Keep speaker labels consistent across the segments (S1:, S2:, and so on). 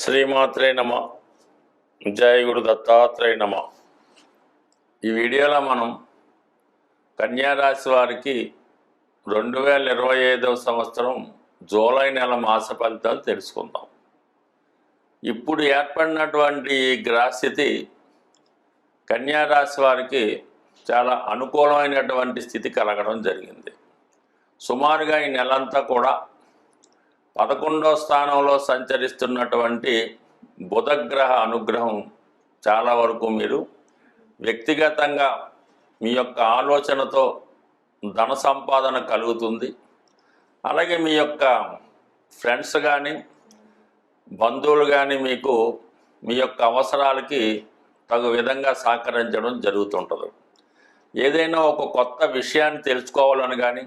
S1: శ్రీమాత్రే నమ. జయ గురు దత్తాత్రేయ నమ. ఈ వీడియోలో మనం కన్యారాశి వారికి రెండు వేల ఇరవై ఐదవ సంవత్సరం జూలై నెల మాస ఫలితాలు తెలుసుకుందాం. ఇప్పుడు ఏర్పడినటువంటి ఈ గ్రహస్థితి కన్యారాశి వారికి చాలా అనుకూలమైనటువంటి స్థితి కలగడం జరిగింది. సుమారుగా ఈ నెలంతా కూడా పదకొండో స్థానంలో సంచరిస్తున్నటువంటి బుధగ్రహ అనుగ్రహం చాలా వరకు మీరు వ్యక్తిగతంగా మీ యొక్క ఆలోచనతో ధన సంపాదన కలుగుతుంది. అలాగే మీ యొక్క ఫ్రెండ్స్ కానీ బంధువులు కానీ మీకు మీ యొక్క అవసరాలకి తగు విధంగా సహకరించడం జరుగుతుంటుంది. ఏదైనా ఒక కొత్త విషయాన్ని తెలుసుకోవాలని కానీ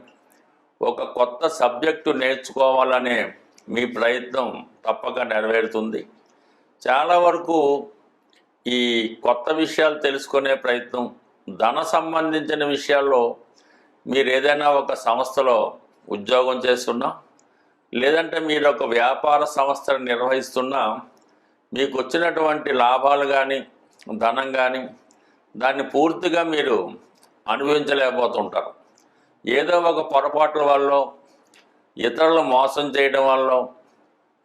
S1: ఒక కొత్త సబ్జెక్టు నేర్చుకోవాలనే మీ ప్రయత్నం తప్పక నెరవేరుతుంది. చాలా వరకు ఈ కొత్త విషయాలు తెలుసుకునే ప్రయత్నం ధన సంబంధించిన విషయాల్లో మీరు ఏదైనా ఒక సంస్థలో ఉద్యోగం చేస్తున్నా లేదంటే మీరు ఒక వ్యాపార సంస్థను నిర్వహిస్తున్నా మీకు వచ్చినటువంటి లాభాలు కానీ ధనం కానీ దాన్ని పూర్తిగా మీరు అనుభవించలేకపోతుంటారు. ఏదో ఒక పొరపాట్ల వల్ల ఇతరులు మోసం చేయడం వల్ల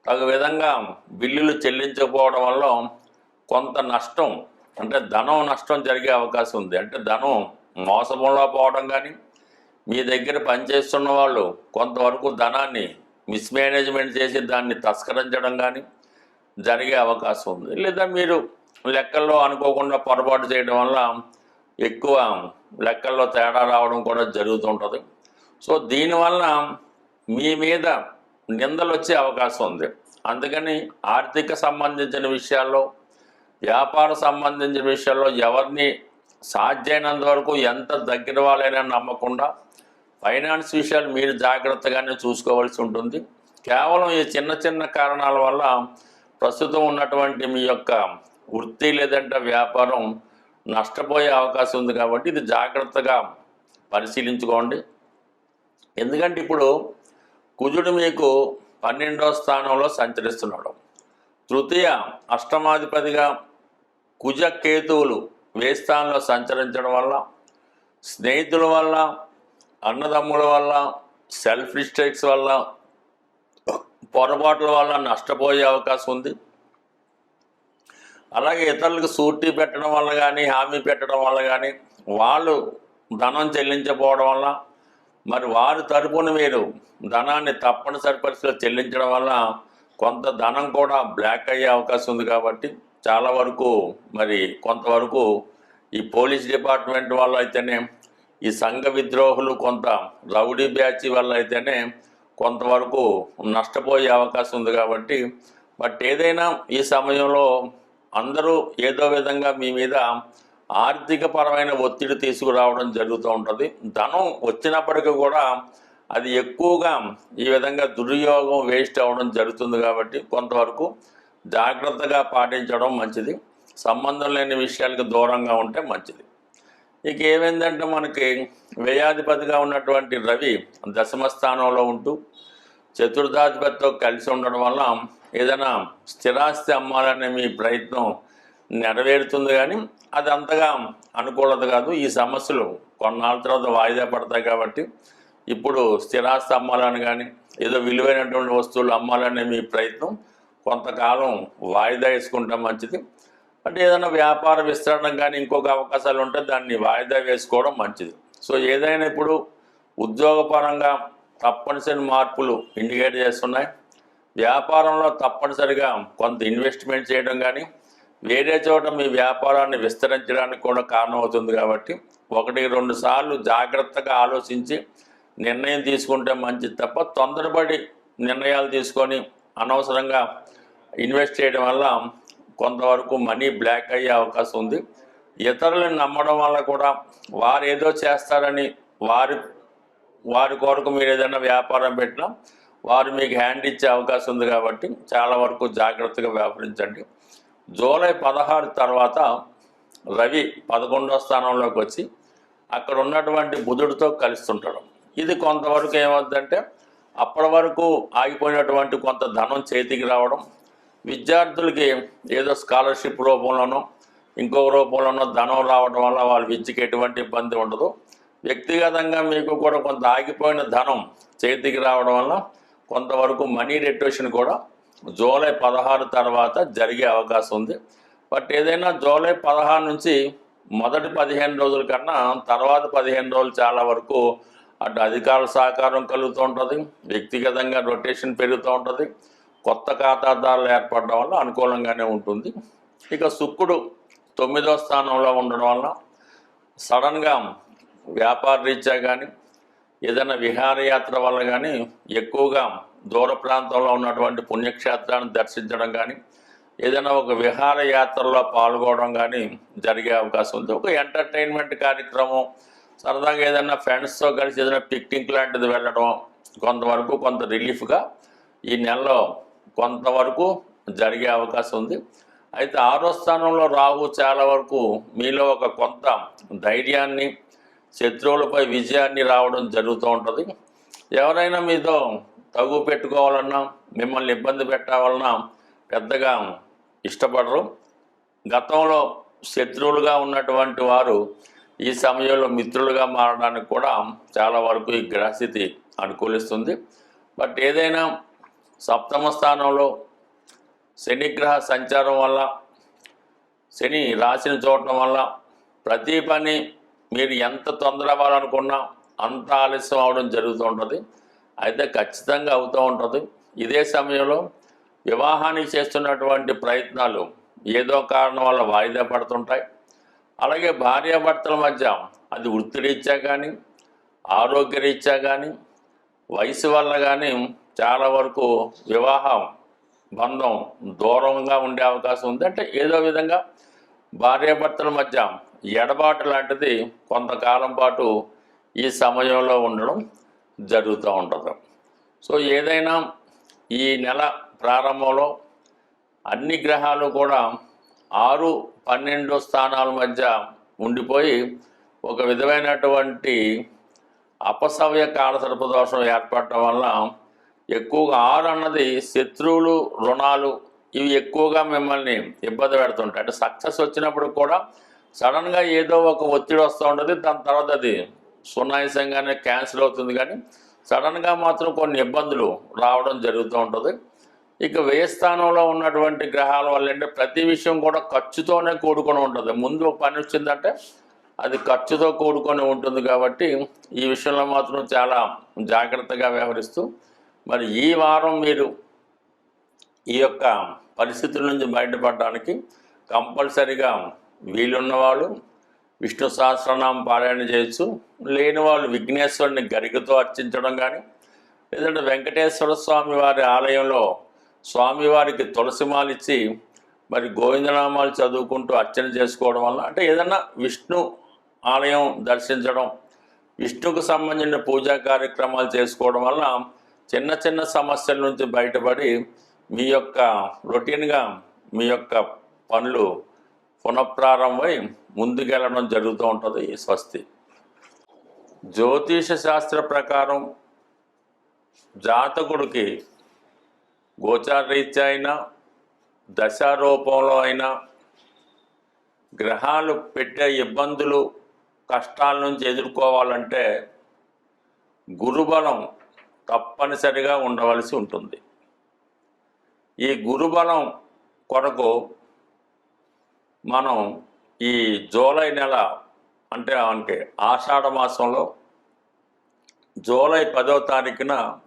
S1: తగు విధంగా బిల్లులు చెల్లించకపోవడం వల్ల కొంత నష్టం అంటే ధనం నష్టం జరిగే అవకాశం ఉంది. అంటే ధనం మోసంలో పోవడం కానీ మీ దగ్గర పనిచేస్తున్న వాళ్ళు కొంతవరకు ధనాన్ని మిస్మేనేజ్మెంట్ చేసి దాన్ని తస్కరించడం కానీ జరిగే అవకాశం ఉంది. లేదా మీరు లెక్కల్లో అనుకోకుండా పొరపాటు చేయడం వల్ల ఎక్కువ లెక్కల్లో తేడా రావడం కూడా జరుగుతుంటుంది. సో దీనివల్ల మీ మీద నిందలు వచ్చే అవకాశం ఉంది. అందుకని ఆర్థిక సంబంధించిన విషయాల్లో వ్యాపార సంబంధించిన విషయాల్లో ఎవరిని సాధ్యమైనంత వరకు ఎంత దగ్గర వాళ్ళైనా నమ్మకుండా ఫైనాన్స్ విషయాలు మీరు జాగ్రత్తగానే చూసుకోవాల్సి ఉంటుంది. కేవలం ఈ చిన్న చిన్న కారణాల వల్ల ప్రస్తుతం ఉన్నటువంటి మీ యొక్క వృత్తి లేదంటే వ్యాపారం నష్టపోయే అవకాశం ఉంది కాబట్టి ఇది జాగ్రత్తగా పరిశీలించుకోండి. ఎందుకంటే ఇప్పుడు కుజుడు మీకు పన్నెండో స్థానంలో సంచరిస్తున్నాడు. తృతీయ అష్టమాధిపతిగా కుజ కేతువులు వే స్థానంలో సంచరించడం వల్ల స్నేహితుల వల్ల అన్నదమ్ముల వల్ల సెల్ఫ్ మిస్టేక్స్ వల్ల పొరపాట్ల వల్ల నష్టపోయే అవకాశం ఉంది. అలాగే ఇతరులకు సూటీ పెట్టడం వల్ల కానీ హామీ పెట్టడం వల్ల కానీ వాళ్ళు ధనం చెల్లించకపోవడం వల్ల మరి వారి తరపున మీరు ధనాన్ని తప్పనిసరి పరిస్థితిలో చెల్లించడం వల్ల కొంత ధనం కూడా బ్లాక్ అయ్యే అవకాశం ఉంది కాబట్టి చాలా వరకు మరి కొంతవరకు ఈ పోలీస్ డిపార్ట్మెంట్ వల్ల అయితేనే ఈ సంఘ విద్రోహులు కొంత రౌడీ బ్యాచ్ వల్ల అయితేనే కొంతవరకు నష్టపోయే అవకాశం ఉంది కాబట్టి. బట్ ఏదైనా ఈ సమయంలో అందరూ ఏదో విధంగా మీ మీద ఆర్థికపరమైన ఒత్తిడి తీసుకురావడం జరుగుతూ ఉంటుంది. ధనం వచ్చినప్పటికీ కూడా అది ఎక్కువగా ఈ విధంగా దుర్యోగం వేస్ట్ అవ్వడం జరుగుతుంది కాబట్టి కొంతవరకు జాగ్రత్తగా పాటించడం మంచిది. సంబంధం లేని విషయాలకు దూరంగా ఉంటే మంచిది. ఇక ఏమైందంటే మనకి వ్యయాధిపతిగా ఉన్నటువంటి రవి దశమ స్థానంలో ఉంటూ చతుర్థాధిపతితో కలిసి ఉండడం వల్ల ఏదైనా స్థిరాస్తి అమ్మాలనే మీ ప్రయత్నం నెరవేరుతుంది కానీ అది అంతగా అనుకూలత కాదు. ఈ సమస్యలు కొన్నాళ్ళ తర్వాత వాయిదా పడతాయి కాబట్టి ఇప్పుడు స్థిరాస్తి అమ్మాలని కానీ ఏదో విలువైనటువంటి వస్తువులు అమ్మాలనే మీ ప్రయత్నం. కొంతకాలం వాయిదా వేసుకుంటాం మంచిది. అంటే ఏదైనా వ్యాపార విస్తరణ కానీ ఇంకొక అవకాశాలు ఉంటే దాన్ని వాయిదా వేసుకోవడం మంచిది. సో ఏదైనా ఇప్పుడు ఉద్యోగపరంగా తప్పనిసరి మార్పులు ఇండికేట్ చేస్తున్నాయి. వ్యాపారంలో తప్పనిసరిగా కొంత ఇన్వెస్ట్మెంట్ చేయడం కానీ వేరే చోట మీ వ్యాపారాన్ని విస్తరించడానికి కూడా కారణమవుతుంది కాబట్టి ఒకటి రెండు సార్లు జాగ్రత్తగా ఆలోచించి నిర్ణయం తీసుకుంటే మంచిది తప్ప తొందరపడి నిర్ణయాలు తీసుకొని అనవసరంగా ఇన్వెస్ట్ చేయడం వల్ల కొంతవరకు మనీ బ్లాక్ అయ్యే అవకాశం ఉంది. ఇతరులను నమ్మడం వల్ల కూడా వారు ఏదో చేస్తారని వారి వారి కొరకు మీరు ఏదైనా వ్యాపారం పెట్టినా వారు మీకు హ్యాండ్ ఇచ్చే అవకాశం ఉంది కాబట్టి చాలా వరకు జాగ్రత్తగా వ్యాపరించండి జూలై పదహారు తర్వాత రవి పదకొండో స్థానంలోకి వచ్చి అక్కడ ఉన్నటువంటి బుధుడితో కలుస్తుంటాడు. ఇది కొంతవరకు ఏమవుతుందంటే అప్పటి వరకు ఆగిపోయినటువంటి కొంత ధనం చేతికి రావడం విద్యార్థులకి ఏదో స్కాలర్షిప్ రూపంలోనో ఇంకో రూపంలోనో ధనం రావడం వల్ల వాళ్ళ విద్యకి ఎటువంటి ఇబ్బంది ఉండదు. వ్యక్తిగతంగా మీకు కూడా కొంత ఆగిపోయిన ధనం చేతికి రావడం వల్ల కొంతవరకు మనీ రెట్యూషన్ కూడా జూలై పదహారు తర్వాత జరిగే అవకాశం ఉంది. బట్ ఏదైనా జూలై పదహారు నుంచి మొదటి పదిహేను రోజుల కన్నా తర్వాత పదిహేను రోజులు చాలా వరకు అటు అధికారుల సహకారం కలుగుతూ ఉంటుంది. వ్యక్తిగతంగా రొటేషన్ పెరుగుతూ ఉంటుంది. కొత్త ఖాతాదారులు ఏర్పడడం వల్ల అనుకూలంగానే ఉంటుంది. ఇక శుక్రుడు తొమ్మిదో స్థానంలో ఉండడం వల్ల సడన్గా వ్యాపార రీత్యా కానీ ఏదైనా విహారయాత్ర వల్ల కానీ ఎక్కువగా దూర ప్రాంతంలో ఉన్నటువంటి పుణ్యక్షేత్రాన్ని దర్శించడం కానీ ఏదైనా ఒక విహారయాత్రలో పాల్గొనడం కానీ జరిగే అవకాశం ఉంది. ఒక ఎంటర్టైన్మెంట్ కార్యక్రమం సరదాగా ఏదైనా ఫ్రెండ్స్తో కలిసి ఏదైనా పిక్నిక్ లాంటిది వెళ్ళడం కొంతవరకు కొంత రిలీఫ్గా ఈ నెలలో కొంతవరకు జరిగే అవకాశం ఉంది. అయితే ఆరో స్థానంలో రాహు చాలా వరకు మీలో ఒక కొంత ధైర్యాన్ని శత్రువులపై విజయాన్ని రావడం జరుగుతూ ఉంటుంది. ఎవరైనా మీతో తగు పెట్టుకోవాలన్నా మిమ్మల్ని ఇబ్బంది పెట్టాలన్నా పెద్దగా ఇష్టపడరు. గతంలో శత్రువులుగా ఉన్నటువంటి వారు ఈ సమయంలో మిత్రులుగా మారడానికి కూడా చాలా వరకు ఈ గ్రహస్థితి అనుకూలిస్తుంది. బట్ ఏదైనా సప్తమ స్థానంలో శనిగ్రహ సంచారం వల్ల శని రాశిని చూడటం వల్ల ప్రతి పని మీరు ఎంత తొందర అవ్వాలనుకున్నా అంత ఆలస్యం అవడం జరుగుతూ ఉంటుంది అయితే ఖచ్చితంగా అవుతూ ఉంటుంది. ఇదే సమయంలో వివాహానికి చేస్తున్నటువంటి ప్రయత్నాలు ఏదో కారణం వల్ల వాయిదా పడుతుంటాయి. అలాగే భార్యాభర్తల మధ్య అది వృత్తిరీత్యా కానీ ఆరోగ్యరీత్యా కానీ వయసు వల్ల కానీ చాలా వరకు వివాహం బంధం దూరంగా ఉండే అవకాశం ఉంది. అంటే ఏదో విధంగా భార్యాభర్తల మధ్య ఎడబాటు లాంటిది కొంతకాలం పాటు ఈ సమయంలో ఉండడం జరుగుతూ ఉంటుంది. సో ఏదైనా ఈ నెల ప్రారంభంలో అన్ని గ్రహాలు కూడా ఆరు పన్నెండు స్థానాల మధ్య ఉండిపోయి ఒక విధమైనటువంటి అపసవ్య కాలసర్ప దోషం ఏర్పడటం వల్ల ఎక్కువగా ఆరు అన్నది శత్రువులు రుణాలు ఇవి ఎక్కువగా మిమ్మల్ని ఇబ్బంది పెడుతుంటాయి. అంటే సక్సెస్ వచ్చినప్పుడు కూడా సడన్గా ఏదో ఒక ఒత్తిడి వస్తూ ఉంటుంది. దాని తర్వాత అది సునాయాసంగానే క్యాన్సిల్ అవుతుంది. కానీ సడన్గా మాత్రం కొన్ని ఇబ్బందులు రావడం జరుగుతూ ఉంటుంది. ఇక వ్యయ స్థానంలో ఉన్నటువంటి గ్రహాల వల్ల అంటే ప్రతి విషయం కూడా ఖర్చుతోనే కూడుకొని ఉంటుంది. ముందు పని వచ్చిందంటే అది ఖర్చుతో కూడుకొని ఉంటుంది కాబట్టి ఈ విషయంలో మాత్రం చాలా జాగ్రత్తగా వ్యవహరిస్తూ మరి ఈ వారం మీరు ఈ యొక్క పరిస్థితుల నుంచి బయటపడడానికి కంపల్సరిగా వీలున్నవాళ్ళు విష్ణు సహస్రనామం పారాయణ చేయొచ్చు. లేని వాళ్ళు విఘ్నేశ్వరుని గరికతో అర్చించడం కానీ లేదంటే వెంకటేశ్వర స్వామి వారి ఆలయంలో స్వామివారికి తులసిమాలు ఇచ్చి మరి గోవిందనామాలు చదువుకుంటూ అర్చన చేసుకోవడం వల్ల అంటే ఏదన్నా విష్ణు ఆలయం దర్శించడం విష్ణుకు సంబంధించిన పూజా కార్యక్రమాలు చేసుకోవడం వల్ల చిన్న చిన్న సమస్యల నుంచి బయటపడి మీ యొక్క రొటీన్గా మీ యొక్క పనులు పునఃప్రారంభమై ముందుకెళ్ళడం జరుగుతూ ఉంటుంది ఈ స్వస్తి. జ్యోతిష శాస్త్ర ప్రకారం జాతకుడికి గోచారరీత్యా అయినా దశారూపంలో అయినా గ్రహాలు పెట్టే ఇబ్బందులు కష్టాల నుంచి ఎదుర్కోవాలంటే గురుబలం తప్పనిసరిగా ఉండవలసి ఉంటుంది. ఈ గురుబలం కొరకు మనం ఈ జూలై నెల అంటే అంటే ఆషాఢ మాసంలో జూలై పదో తారీఖున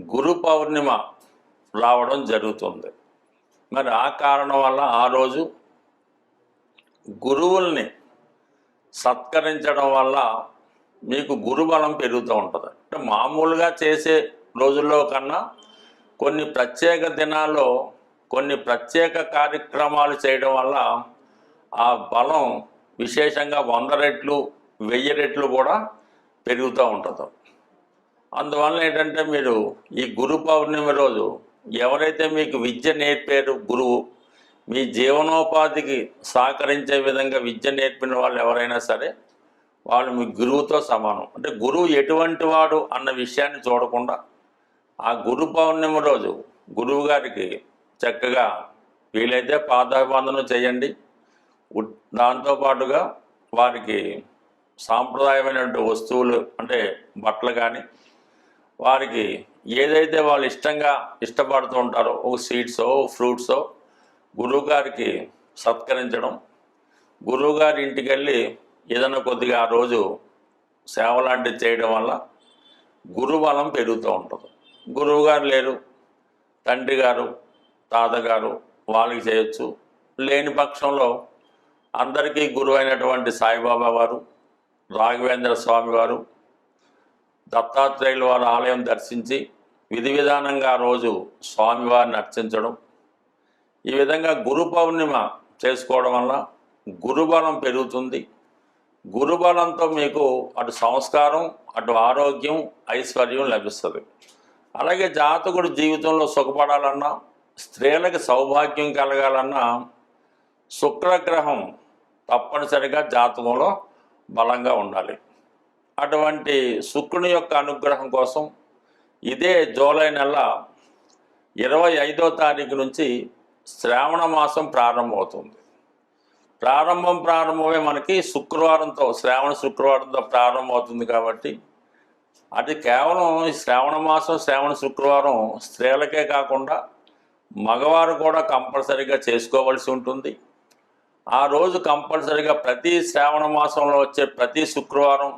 S1: గురు పౌర్ణిమ రావడం జరుగుతుంది. మరి ఆ కారణం వల్ల ఆ రోజు గురువుల్ని సత్కరించడం వల్ల మీకు గురుబలం పెరుగుతూ ఉంటుంది. అంటే మామూలుగా చేసే రోజుల్లో కన్నా కొన్ని ప్రత్యేక దినాల్లో కొన్ని ప్రత్యేక కార్యక్రమాలు చేయడం వల్ల ఆ బలం విశేషంగా వంద రెట్లు వెయ్యి రెట్లు కూడా పెరుగుతూ ఉంటుంది. అందువల్ల ఏంటంటే మీరు ఈ గురు పౌర్ణమి రోజు ఎవరైతే మీకు విద్య నేర్పారు గురువు మీ జీవనోపాధికి సహకరించే విధంగా విద్య నేర్పిన వాళ్ళు ఎవరైనా సరే వాళ్ళు మీ గురువుతో సమానం. అంటే గురువు ఎటువంటి వాడు అన్న విషయాన్ని చూడకుండా ఆ గురు పౌర్ణమి రోజు గురువు గారికి చక్కగా వీలైతే పాదాభివందనం చేయండి. దాంతోపాటుగా వారికి సాంప్రదాయమైనటువంటి వస్తువులు అంటే బట్టలు కానీ వారికి ఏదైతే వాళ్ళు ఇష్టంగా ఇష్టపడుతూ ఉంటారో ఒక స్వీట్సో ఫ్రూట్సో గురువుగారికి సత్కరించడం. గురువుగారి ఇంటికి వెళ్ళి ఏదైనా కొద్దిగా ఆ రోజు సేవ లాంటివి చేయడం వల్ల గురుబలం పెరుగుతూ ఉంటుంది. గురువుగారు లేరు తండ్రి గారు తాతగారు వాళ్ళకి చేయొచ్చు. లేని పక్షంలో అందరికీ గురువైనటువంటి సాయిబాబా వారు రాఘవేంద్ర స్వామి వారు దత్తాత్రేయుల వారి ఆలయం దర్శించి విధి విధానంగా రోజు స్వామివారిని అర్చించడం. ఈ విధంగా గురు పౌర్ణిమ చేసుకోవడం వల్ల గురుబలం పెరుగుతుంది. గురుబలంతో మీకు అటు సంస్కారం అటు ఆరోగ్యం ఐశ్వర్యం లభిస్తుంది. అలాగే జాతకుడు జీవితంలో సుఖపడాలన్నా స్త్రీలకు సౌభాగ్యం కలగాలన్నా శుక్రగ్రహం తప్పనిసరిగా జాతకంలో బలంగా ఉండాలి. అటువంటి శుక్రుని యొక్క అనుగ్రహం కోసం ఇదే జూలై నెల ఇరవై ఐదో తారీఖు నుంచి శ్రావణ మాసం ప్రారంభమవుతుంది. ప్రారంభం ప్రారంభమే మనకి శుక్రవారంతో శ్రావణ శుక్రవారంతో ప్రారంభమవుతుంది కాబట్టి అది కేవలం ఈ శ్రావణ మాసం శ్రావణ శుక్రవారం స్త్రీలకే కాకుండా మగవారు కూడా కంపల్సరీగా చేసుకోవలసి ఉంటుంది. ఆ రోజు కంపల్సరీగా ప్రతి శ్రావణ మాసంలో వచ్చే ప్రతి శుక్రవారం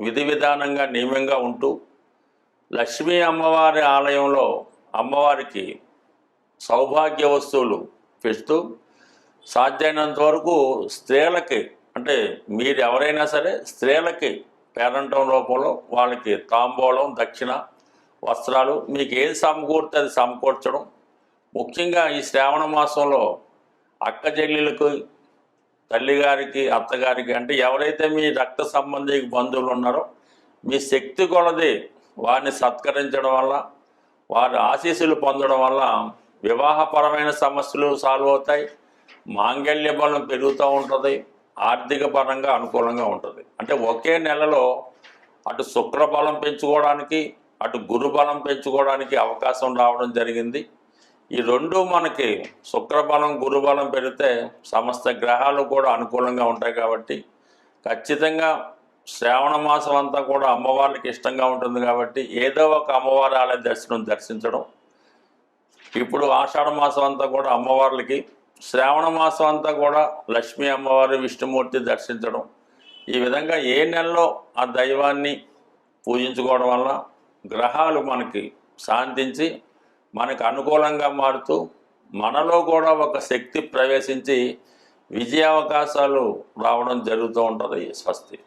S1: విధి విధానంగా నియమంగా ఉంటూ లక్ష్మీ అమ్మవారి ఆలయంలో అమ్మవారికి సౌభాగ్య వస్తువులు పెడుతూ సాధ్యమైనంత వరకు స్త్రీలకి అంటే మీరు ఎవరైనా సరే స్త్రీలకి పేరంటం రూపంలో వాళ్ళకి తాంబూలం దక్షిణ వస్త్రాలు మీకు ఏది సమకూర్తే అది సమకూర్చడం ముఖ్యంగా ఈ శ్రావణ మాసంలో అక్క చెల్లెలకు తల్లిగారికి అత్తగారికి అంటే ఎవరైతే మీ రక్త సంబంధి బంధువులు ఉన్నారో మీ శక్తి కొలది వారిని సత్కరించడం వల్ల వారి ఆశీస్సులు పొందడం వల్ల వివాహపరమైన సమస్యలు సాల్వ్ అవుతాయి మాంగళ్య బలం పెరుగుతూ ఉంటుంది ఆర్థిక పరంగా అనుకూలంగా ఉంటుంది. అంటే ఒకే నెలలో అటు శుక్రబలం పెంచుకోవడానికి అటు గురు బలం పెంచుకోవడానికి అవకాశం రావడం జరిగింది. ఈ రెండు మనకి శుక్రబలం గురుబలం పెరిగితే సమస్త గ్రహాలు కూడా అనుకూలంగా ఉంటాయి కాబట్టి ఖచ్చితంగా శ్రావణ మాసం అంతా కూడా అమ్మవారికి ఇష్టంగా ఉంటుంది కాబట్టి ఏదో ఒక అమ్మవారి ఆలయ దర్శనం దర్శించడం. ఇప్పుడు ఆషాఢ మాసం అంతా కూడా అమ్మవార్లకి శ్రావణ మాసం అంతా కూడా లక్ష్మీ అమ్మవారి విష్ణుమూర్తి దర్శించడం. ఈ విధంగా ఏ నెలలో ఆ దైవాన్ని పూజించుకోవడం వల్ల గ్రహాలు మనకి శాంతించి మనకు అనుకూలంగా మారుతూ మనలో కూడా ఒక శక్తి ప్రవేశించి విజయావకాశాలు రావడం జరుగుతూ ఉంటుంది స్వస్తి.